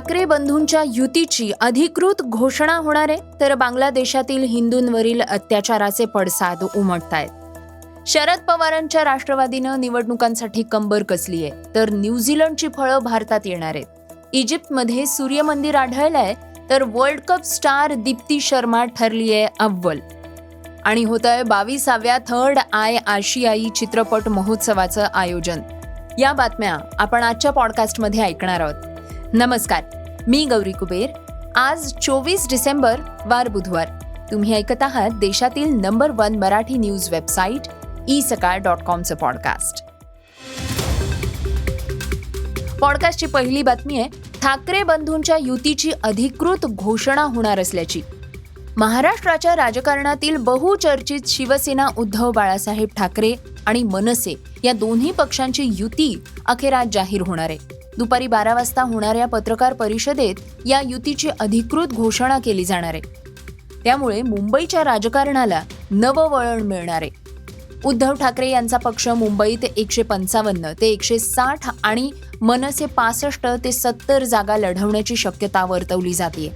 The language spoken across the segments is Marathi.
ठाकरे बंधूंच्या युतीची अधिकृत घोषणा होणार आहे तर बांगलादेशातील हिंदूंवरील अत्याचाराचे पडसाद उमटत आहेत शरद पवारांच्या राष्ट्रवादीनं निवडणुकांसाठी कंबर कसली आहे तर न्यूझीलंडची फळं भारतात येणार आहेत. इजिप्तमध्ये सूर्यमंदिर आढळलंय तर world cup star Deepti Sharma ठरली आहे अव्वल. आणि होत आहे बावीसाव्या थर्ड आय आशियाई चित्रपट महोत्सवाचं आयोजन. या बातम्या आपण आजच्या पॉडकास्टमध्ये ऐकणार आहोत. नमस्कार. मी गौरी कुबेर. आज चोवीस डिसेंबर वार बुधवार. तुम्ही ऐकत आहात देशातील number one Marathi news website E Sakal dot कॉमचं podcast. पॉडकास्टची पहिली बातमी आहे ठाकरे बंधूंच्या युतीची अधिकृत घोषणा होणार असल्याची. महाराष्ट्राच्या राजकारणातील बहुचर्चित शिवसेना उद्धव बाळासाहेब ठाकरे आणि मनसे या दोन्ही पक्षांची युती अखेर आज जाहीर होणार आहे. दुपारी बारा वाजता होणाऱ्या पत्रकार परिषदेत या युतीची अधिकृत घोषणा केली जाणार आहे. त्यामुळे मुंबईच्या राजकारणाला नवं वळण मिळणार आहे. उद्धव ठाकरे यांचा पक्ष मुंबईत एकशे पंचावन्न ते एकशे साठ आणि मनसे पासष्ट ते सत्तर जागा लढवण्याची शक्यता वर्तवली जाते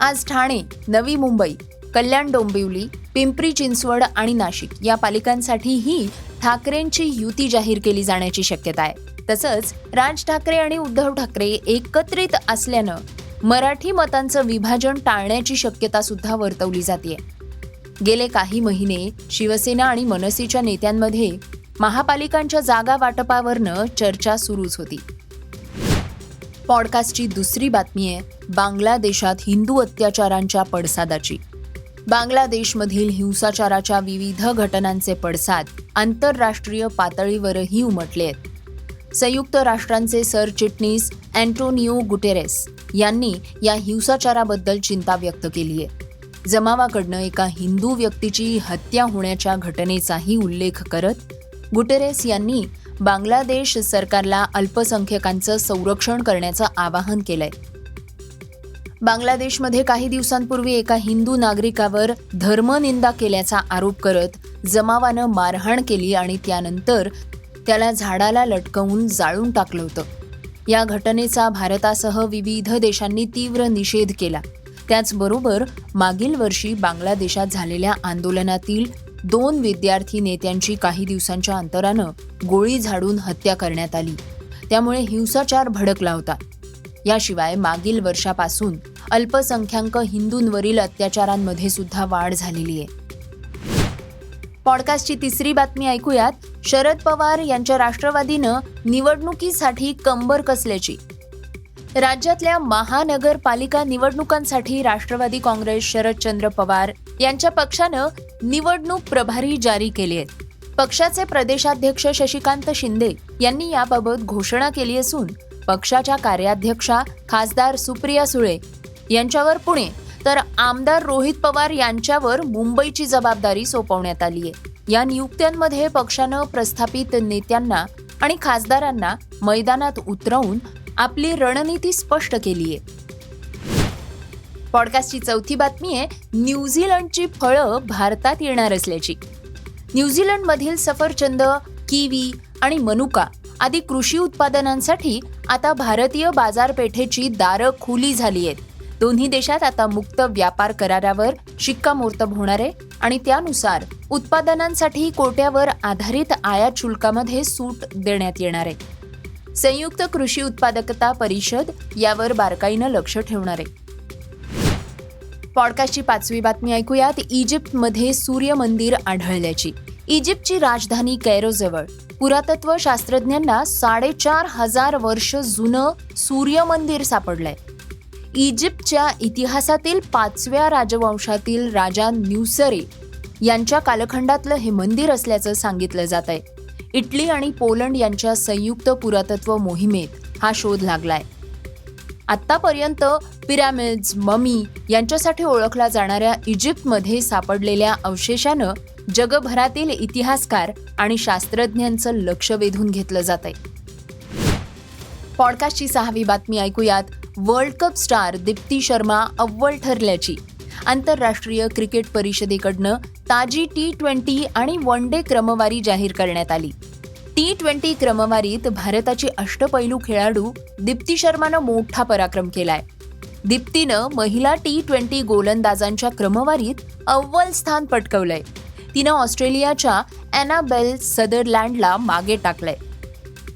आज ठाणे नवी मुंबई कल्याण डोंबिवली पिंपरी चिंचवड आणि नाशिक या पालिकांसाठीही ठाकरेंची युती जाहीर केली जाण्याची शक्यता आहे. तसंच राज ठाकरे आणि उद्धव ठाकरे एकत्रित असल्यानं मराठी मतांचं विभाजन टाळण्याची शक्यता सुद्धा वर्तवली जाते गेले काही महिने शिवसेना आणि मनसेच्या नेत्यांमध्ये महापालिकांच्या जागा वाटपावरनं चर्चा सुरूच होती. पॉडकास्टची दुसरी बातमी आहे बांगलादेशात हिंदू अत्याचारांच्या पडसादाची. बांगलादेशमधील हिंसाचाराच्या विविध घटनांचे पडसाद आंतरराष्ट्रीय पातळीवरही उमटले आहेत संयुक्त राष्ट्रांचे सरचिटणीस अँटोनिओ गुटेरेस यांनी या हिंसाचाराबद्दल चिंता व्यक्त केली आहे. जमावाकडनं एका हिंदू व्यक्तीची हत्या होण्याच्या घटनेचाही उल्लेख करत गुटेरेस यांनी बांगलादेश सरकारला अल्पसंख्यकांचं संरक्षण करण्याचं आवाहन केलंय. बांगलादेशमध्ये काही दिवसांपूर्वी एका हिंदू नागरिकावर धर्मनिंदा केल्याचा आरोप करत जमावानं मारहाण केली आणि त्यानंतर त्याला झाडाला लटकवून जाळून टाकलं होतं. या घटनेचा भारतासह विविध देशांनी तीव्र निषेध केला. त्याचबरोबर मागील वर्षी बांगलादेशात झालेल्या आंदोलनातील दोन विद्यार्थी नेत्यांची काही दिवसांच्या अंतरानं गोळी झाडून हत्या करण्यात आली. त्यामुळे हिंसाचार भडकला होता. याशिवाय मागील वर्षापासून अल्पसंख्याक हिंदूंवरील अत्याचारांमध्ये सुद्धा वाढ झालेली आहे. पॉडकास्टची तिसरी बातमी ऐकूयात. शरद पवार यांच्या राष्ट्रवादीनं निवडणुकीसाठी कंबर कसल्याची? राज्यातल्या महानगरपालिका निवडणुकांसाठी राष्ट्रवादी काँग्रेस शरदचंद्र पवार यांच्या पक्षानं निवडणूक प्रभारी जारी केले आहेत. पक्षाचे प्रदेशाध्यक्ष शशिकांत शिंदे यांनी याबाबत घोषणा केली असून पक्षाच्या कार्याध्यक्षा खासदार सुप्रिया सुळे यांच्यावर पुणे तर आमदार रोहित पवार यांच्यावर मुंबईची जबाबदारी सोपवण्यात आली आहे. या नियुक्त्यांमध्ये पक्षानं प्रस्थापित नेत्यांना आणि खासदारांना मैदानात उतरवून आपली रणनीती स्पष्ट केली आहे. पॉडकास्टची चौथी बातमी आहे न्यूझीलंडची फळं भारतात येणार असल्याची. न्यूझीलंडमधील सफरचंद किवी आणि मनुका आदी कृषी उत्पादनांसाठी आता भारतीय बाजारपेठेची दारं खुली झाली आहेत. दोन्ही देशात आता मुक्त व्यापार करारावर शिक्कामोर्तब होणार आहे आणि त्यानुसार उत्पादनांसाठी कोट्यावर आधारित आयात शुल्कामध्ये सूट देण्यात येणार आहे. संयुक्त कृषी उत्पादकता परिषद यावर बारकाईनं लक्ष ठेवणार आहे. पॉडकास्टची पाचवी बातमी ऐकूयात. इजिप्तमध्ये सूर्य मंदिर आढळल्याची. इजिप्तची राजधानी कैरोजवळ. पुरातत्व शास्त्रज्ञांना साडेचार हजार वर्ष जुनं सूर्य मंदिर सापडलंय. इजिप्तच्या इतिहासातील पाचव्या राजवंशातील राजा न्यूसरे यांच्या कालखंडातलं हे मंदिर असल्याचं सांगितलं जात आहे. इटली आणि पोलंड यांच्या संयुक्त पुरातत्व मोहिमेत हा शोध लागलाय. आत्तापर्यंत पिरॅमिड्स ममी यांच्यासाठी ओळखला जाणाऱ्या इजिप्तमध्ये सापडलेल्या अवशेषानं जगभरातील इतिहासकार आणि शास्त्रज्ञांचं लक्ष वेधून घेतलं जात आहे. पॉडकास्टची सहावी बातमी ऐकूयात. World cup star Deepti Sharma अव्वल ठरल्याची. आंतरराष्ट्रीय क्रिकेट परिषदेकडनं ताजी टी ट्वेंटी आणि वन डे क्रमवारी जाहीर करण्यात आली. टी ट्वेंटी क्रमवारीत भारताची अष्टपैलू खेळाडू दीप्ती शर्मानं मोठा पराक्रम केलाय. दीप्तीनं महिला टी ट्वेंटी गोलंदाजांच्या क्रमवारीत अव्वल स्थान पटकवलंय. तिनं ऑस्ट्रेलियाच्या अॅनाबेल सदरलँडला मागे टाकलंय.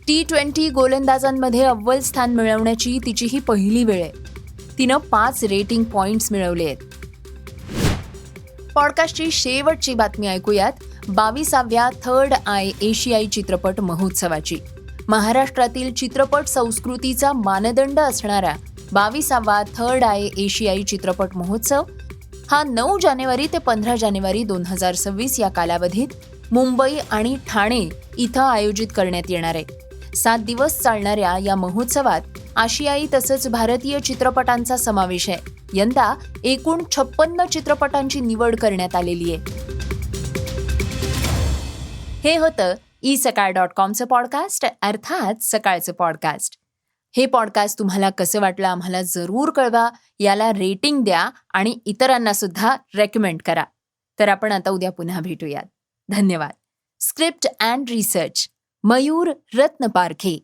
टी ट्वेंटी गोलंदाजांमध्ये अव्वल स्थान मिळवण्याची तिची ही पहिली वेळ आहे. तिनं पाच रेटिंग पॉइंट्स मिळवले आहेत. पॉडकास्टची शेवटची बातमी ऐकूयात. बावीसाव्या थर्ड आय एशियाई चित्रपट महोत्सवाची. महाराष्ट्रातील चित्रपट संस्कृतीचा मानदंड असणारा बावीसावा थर्ड आय एशियाई चित्रपट महोत्सव हा नऊ जानेवारी ते पंधरा जानेवारी दोन हजार सव्वीस या कालावधीत मुंबई आणि ठाणे इथं आयोजित करण्यात येणार आहे. सात दिवस चालणाऱ्या या महोत्सवात आशियाई तसंच भारतीय चित्रपटांचा समावेश आहे. यंदा एकूण छप्पन्न चित्रपटांची निवड करण्यात आलेली आहे. हे होतं ई सकाळ डॉट कॉमचं पॉडकास्ट अर्थात सकाळचं पॉडकास्ट. हे पॉडकास्ट तुम्हाला कसं वाटलं आम्हाला जरूर कळवा याला रेटिंग द्या आणि इतरांना सुद्धा रेकमेंड करा. तर आपण आता उद्या पुन्हा भेटूयात. धन्यवाद. Script and research Mayur Ratnaparkhe.